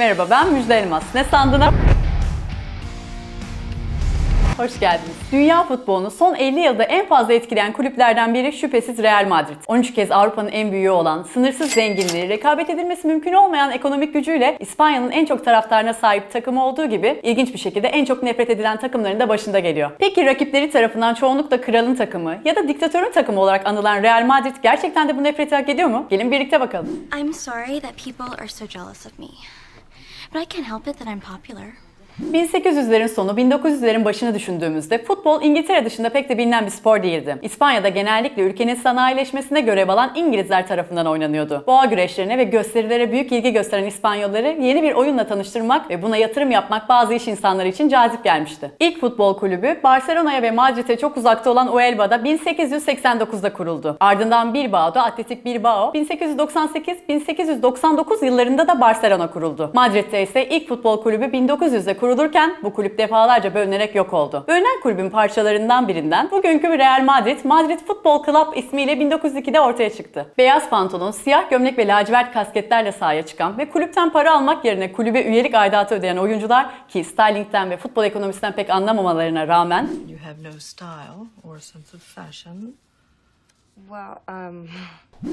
Merhaba ben Müjde Elmas. Ne sandın? Hoş geldiniz. Dünya futbolunu son 50 yılda en fazla etkileyen kulüplerden biri şüphesiz Real Madrid. 13 kez Avrupa'nın en büyüğü olan, sınırsız zenginliği, rekabet edilmesi mümkün olmayan ekonomik gücüyle İspanya'nın en çok taraftarına sahip takımı olduğu gibi ilginç bir şekilde en çok nefret edilen takımların da başında geliyor. Peki rakipleri tarafından çoğunlukla kralın takımı ya da diktatörün takımı olarak anılan Real Madrid gerçekten de bu nefreti hak ediyor mu? Gelin birlikte bakalım. I'm sorry that people are so jealous of me. But I can't help it that I'm popular. 1800'lerin sonu 1900'lerin başını düşündüğümüzde futbol İngiltere dışında pek de bilinen bir spor değildi. İspanya'da genellikle ülkenin sanayileşmesine görev alan İngilizler tarafından oynanıyordu. Boğa güreşlerine ve gösterilere büyük ilgi gösteren İspanyolları yeni bir oyunla tanıştırmak ve buna yatırım yapmak bazı iş insanları için cazip gelmişti. İlk futbol kulübü Barcelona'ya ve Madrid'e çok uzakta olan Huelva'da 1889'da kuruldu. Ardından Bilbao'da Atletik Bilbao 1898-1899 yıllarında da Barcelona kuruldu. Madrid'de ise ilk futbol kulübü 1900'de kurulurken bu kulüp defalarca bölünerek yok oldu. Bölünen kulübün parçalarından birinden bugünkü Real Madrid, Madrid Futbol Club ismiyle 1902'de ortaya çıktı. Beyaz pantolon, siyah gömlek ve lacivert kasketlerle sahaya çıkan ve kulüpten para almak yerine kulübe üyelik aidatı ödeyen oyuncular ki stylingten ve futbol ekonomisinden pek anlamamalarına rağmen Well, um.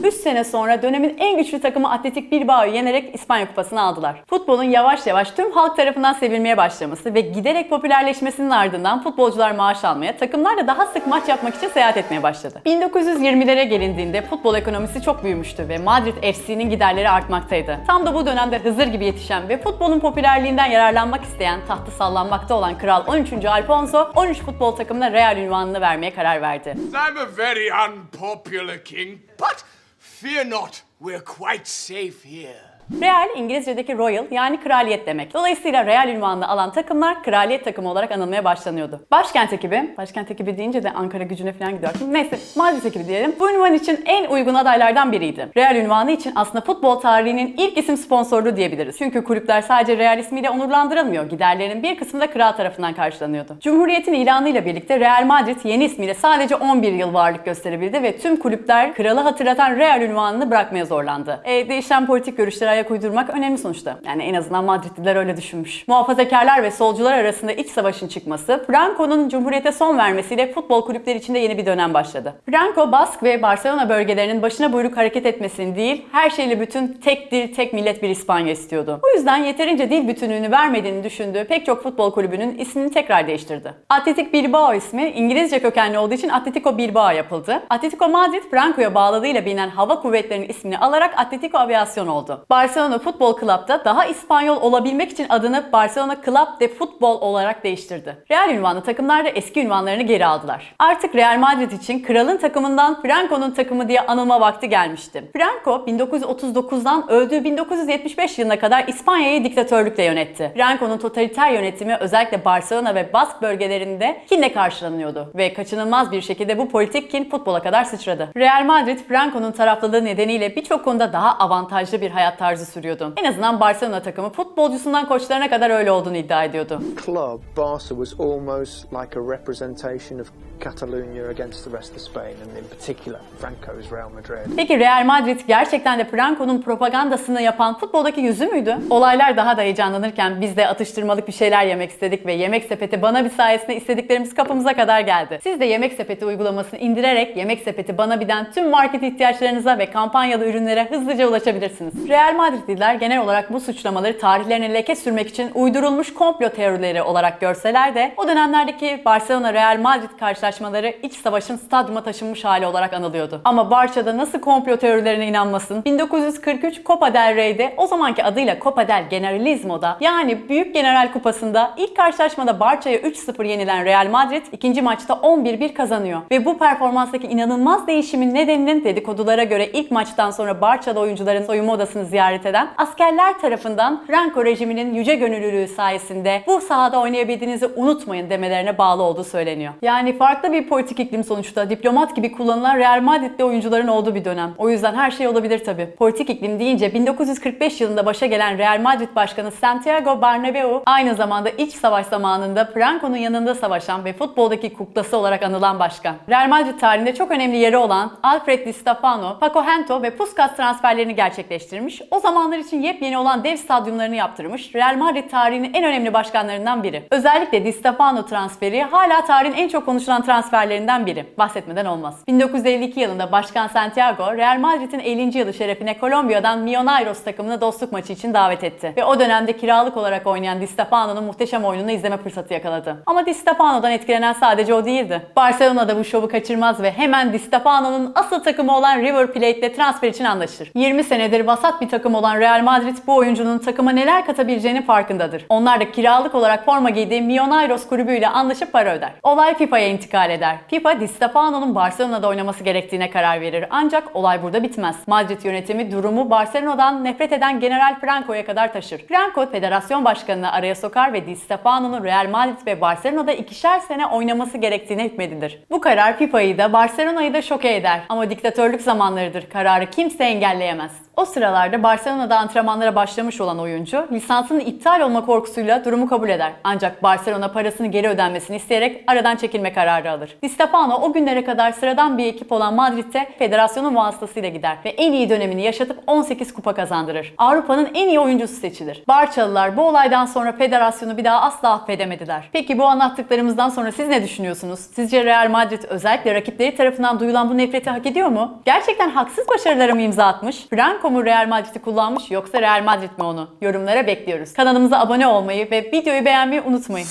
3 sene sonra dönemin en güçlü takımı Atletik Bilbao'yu yenerek İspanya Kupası'nı aldılar. Futbolun yavaş yavaş tüm halk tarafından sevilmeye başlaması ve giderek popülerleşmesinin ardından futbolcular maaş almaya, takımlar da daha sık maç yapmak için seyahat etmeye başladı. 1920'lere gelindiğinde futbol ekonomisi çok büyümüştü ve Madrid FC'nin giderleri artmaktaydı. Tam da bu dönemde Hızır gibi yetişen ve futbolun popülerliğinden yararlanmak isteyen, tahtı sallanmakta olan Kral 13. Alfonso, 13 futbol takımına Real ünvanını vermeye karar verdi. I'm a very unpopular king, but fear not, we're quite safe here. Real İngilizce'deki royal yani kraliyet demek. Dolayısıyla Real ünvanını alan takımlar kraliyet takımı olarak anılmaya başlanıyordu. Başkent ekibi, başkent ekibi deyince de Ankara gücüne falan gidiyor. aklım. Neyse Madrid ekibi diyelim. Bu ünvan için en uygun adaylardan biriydi. Real ünvanı için aslında futbol tarihinin ilk isim sponsorluğu diyebiliriz. Çünkü kulüpler sadece Real ismiyle onurlandırılmıyor. Giderlerin bir kısmı da kral tarafından karşılanıyordu. Cumhuriyetin ilanıyla birlikte Real Madrid yeni ismiyle sadece 11 yıl varlık gösterebildi ve tüm kulüpler kralı hatırlatan Real ünvanını bırakmaya zorlandı. E, değişen politik görüşlere ayak uydurmak önemli sonuçta. Yani en azından Madridliler öyle düşünmüş. Muhafazakarlar ve solcular arasında iç savaşın çıkması, Franco'nun Cumhuriyete son vermesiyle futbol kulüpleri içinde yeni bir dönem başladı. Franco, Bask ve Barcelona bölgelerinin başına buyruk hareket etmesini değil, her şeyle bütün tek dil, tek millet bir İspanya istiyordu. Bu yüzden yeterince dil bütünlüğünü vermediğini düşündüğü pek çok futbol kulübünün ismini tekrar değiştirdi. Atletik Bilbao ismi İngilizce kökenli olduğu için Atletico Bilbao yapıldı. Atletico Madrid, Franco'ya bağladığıyla bilinen hava kuvvetlerinin ismini alarak Atletico Aviación oldu. Barcelona Futbol Club'da daha İspanyol olabilmek için adını Barcelona Club de Futbol olarak değiştirdi. Real ünvanlı takımlar da eski ünvanlarını geri aldılar. Artık Real Madrid için kralın takımından Franco'nun takımı diye anılma vakti gelmişti. Franco 1939'dan öldüğü 1975 yılına kadar İspanya'yı diktatörlükle yönetti. Franco'nun totaliter yönetimi özellikle Barcelona ve Bask bölgelerinde kinle karşılanıyordu ve kaçınılmaz bir şekilde bu politik kin futbola kadar sıçradı. Real Madrid Franco'nun taraflılığı nedeniyle birçok konuda daha avantajlı bir hayat tarzı sürüyordu. En azından Barcelona takımı futbolcusundan koçlarına kadar öyle olduğunu iddia ediyordu. club, Barca was almost like a representation of Catalonia against the rest of Spain, and in particular, Franco's Real Madrid. Peki Real Madrid gerçekten de Franco'nun propagandasını yapan futboldaki yüzü müydü? Olaylar daha da heyecanlanırken biz de atıştırmalık bir şeyler yemek istedik ve Yemek Sepeti bana bir sayesinde istediklerimiz kapımıza kadar geldi. Siz de Yemek Sepeti uygulamasını indirerek Yemek Sepeti bana birden tüm market ihtiyaçlarınıza ve kampanyalı ürünlere hızlıca ulaşabilirsiniz. Real Madridliler genel olarak bu suçlamaları tarihlerine leke sürmek için uydurulmuş komplo teorileri olarak görseler de o dönemlerdeki Barcelona Real Madrid karşılaşmaları iç savaşın stadyuma taşınmış hali olarak anılıyordu. Ama Barça'da nasıl komplo teorilerine inanmasın? 1943 Copa del Rey'de o zamanki adıyla Copa del Generalismo'da yani Büyük General Kupası'nda ilk karşılaşmada Barça'ya 3-0 yenilen Real Madrid ikinci maçta 11-1 kazanıyor. Ve bu performanstaki inanılmaz değişimin nedeninin dedikodulara göre ilk maçtan sonra Barça'da oyuncuların soyunma odasını ziyaret eden askerler tarafından Franco rejiminin yüce gönüllülüğü sayesinde bu sahada oynayabildiğinizi unutmayın demelerine bağlı olduğu söyleniyor. Yani fark Farklı bir politik iklim sonuçta. Diplomat gibi kullanılan Real Madrid'de oyuncuların olduğu bir dönem. O yüzden her şey olabilir tabii. Politik iklim deyince 1945 yılında başa gelen Real Madrid Başkanı Santiago Bernabeu aynı zamanda iç savaş zamanında Franco'nun yanında savaşan ve futboldaki kuklası olarak anılan başkan. Real Madrid tarihinde çok önemli yeri olan Alfred Di Stefano, Paco Hento ve Puskas transferlerini gerçekleştirmiş. O zamanlar için yepyeni olan dev stadyumlarını yaptırmış. Real Madrid tarihinin en önemli başkanlarından biri. Özellikle Di Stefano transferi hala tarihin en çok konuşulan transferlerinden biri. Bahsetmeden olmaz. 1952 yılında Başkan Santiago, Real Madrid'in 50. yılı şerefine Kolombiya'dan Millonarios takımını dostluk maçı için davet etti. Ve o dönemde kiralık olarak oynayan Di Stefano'nun muhteşem oyununu izleme fırsatı yakaladı. Ama Di Stefano'dan etkilenen sadece o değildi. Barcelona'da bu şovu kaçırmaz ve hemen Di Stefano'nun asıl takımı olan River Plate'le transfer için anlaşır. 20 senedir vasat bir takım olan Real Madrid bu oyuncunun takıma neler katabileceğinin farkındadır. Onlar da kiralık olarak forma giydiği Millonarios kulübüyle anlaşıp para öder. Olay FIFA'ya intikal eder. FIFA Di Stefano'nun Barcelona'da oynaması gerektiğine karar verir. Ancak olay burada bitmez. Madrid yönetimi durumu Barcelona'dan nefret eden General Franco'ya kadar taşır. Franco federasyon başkanını araya sokar ve Di Stefano'nun Real Madrid ve Barcelona'da ikişer sene oynaması gerektiğine hükmedilir. Bu karar FIFA'yı da Barcelona'yı da şoke eder. Ama diktatörlük zamanlarıdır. Kararı kimse engelleyemez. O sıralarda Barcelona'da antrenmanlara başlamış olan oyuncu lisansının iptal olma korkusuyla durumu kabul eder. Ancak Barcelona parasını geri ödenmesini isteyerek aradan çekilme kararı alır. Di Stefano o günlere kadar sıradan bir ekip olan Madrid'e federasyonun vasıtasıyla gider ve en iyi dönemini yaşatıp 18 kupa kazandırır. Avrupa'nın en iyi oyuncusu seçilir. Barçalılar bu olaydan sonra federasyonu bir daha asla affedemediler. Peki bu anlattıklarımızdan sonra siz ne düşünüyorsunuz? Sizce Real Madrid özellikle rakipleri tarafından duyulan bu nefreti hak ediyor mu? Gerçekten haksız başarılara mı imza atmış? Franco mu Real Madrid'i kullanmış yoksa Real Madrid mi onu? Yorumlara bekliyoruz. Kanalımıza abone olmayı ve videoyu beğenmeyi unutmayın.